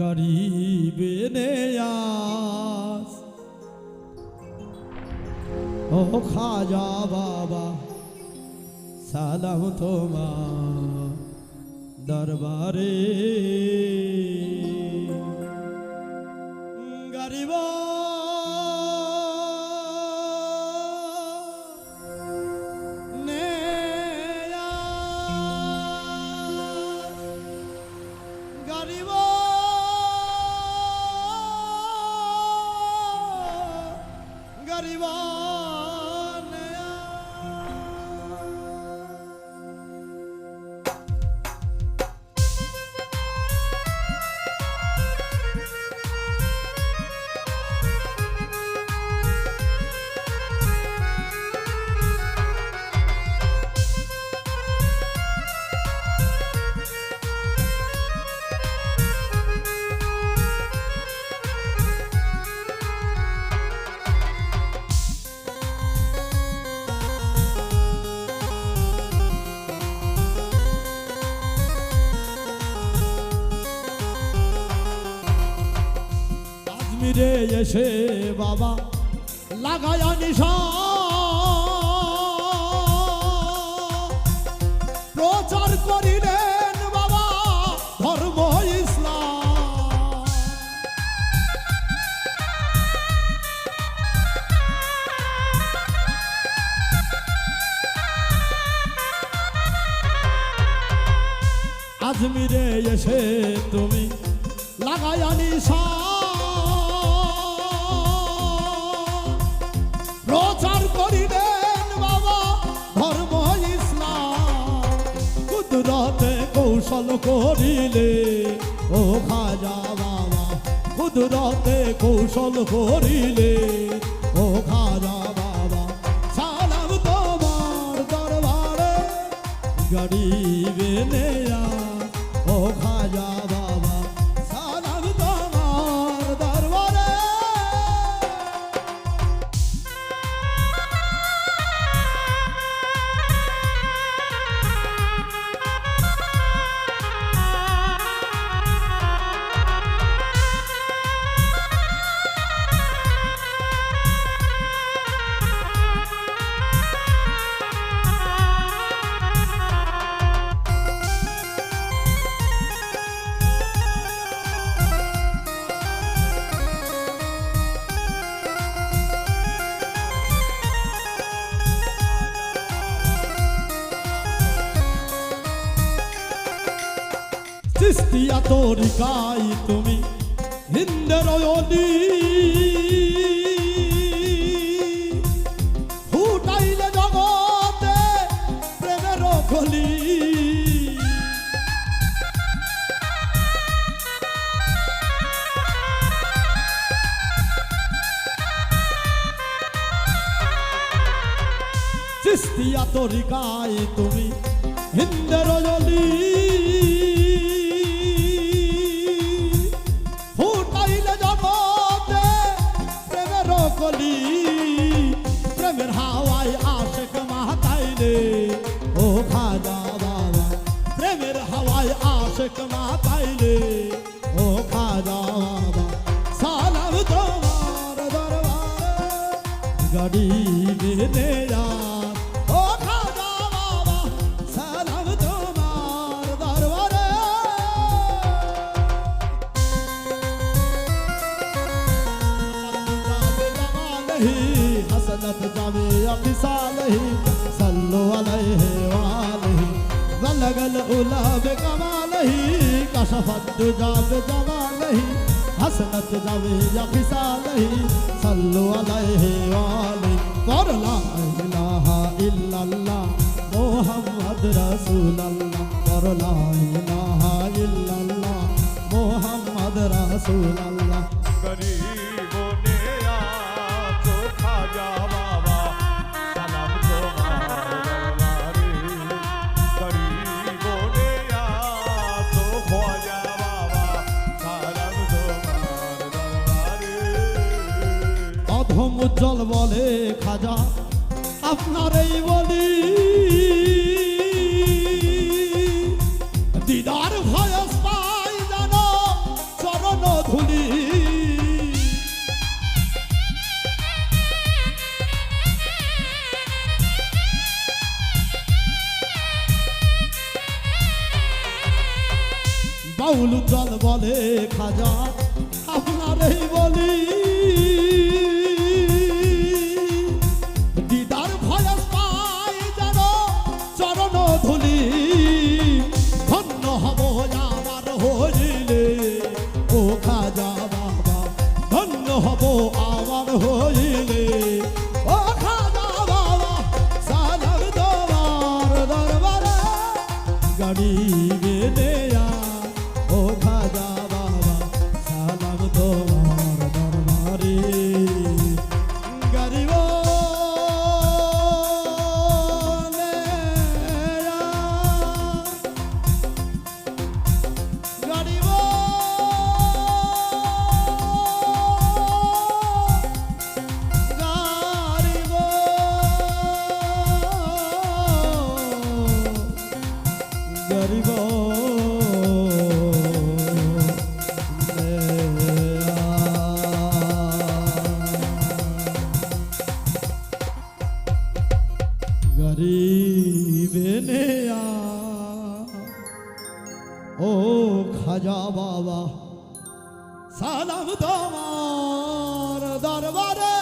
গরিব নেয়াস ও খাজা বাবা সালাম তোমার দরবারে। গরিব আজমিরে এসে বাবা, লাগায়া নিশা প্রচার করিলেন বাবা, ধর্ম ইসলাম। আজমিরে এসে তুমি লাগায়া নিশা কৌশল করিলে, ও খাজা বাবা, কুদরতে কৌশল করিলে, ও খাজা বাবা, সালাম তোমার দরবারে গরিবে নেয়া চিস্তিয়া তরিকাই তুমি হিন্দের অলি ফুটাইলে জগতে প্রেমের কলি চিস্তিয়া তরিকাই তুমি হিন্দের অলি কলি প্রেমের হাওয়ায় আশেক মাতাইলে ও খাজা বাবা, প্রেমের হাওয়ায় আশেক মাতাইলে ও খাজা বাবা लगल उलाब कमा नहीं कशफत जाब जमा नहीं हसनत जावे या खिसा नहीं सल्लु अलैहि वाले और ला इलाहा इल्लल्लाह मोहम्मद रसूल अल्लाह और ला इलाहा इल्लल्लाह मोहम्मद रसूल अल्लाह करीम উজ্জ্বল বলে খাজা, আপনার এই বলি। দিদার ভয়স পাই জানো চরণ ধুলি। বাউল জল বলে খাজা, আপনার এই বলি। গরিবে ও খাজা বাবা সালাম তোমার দরবারে।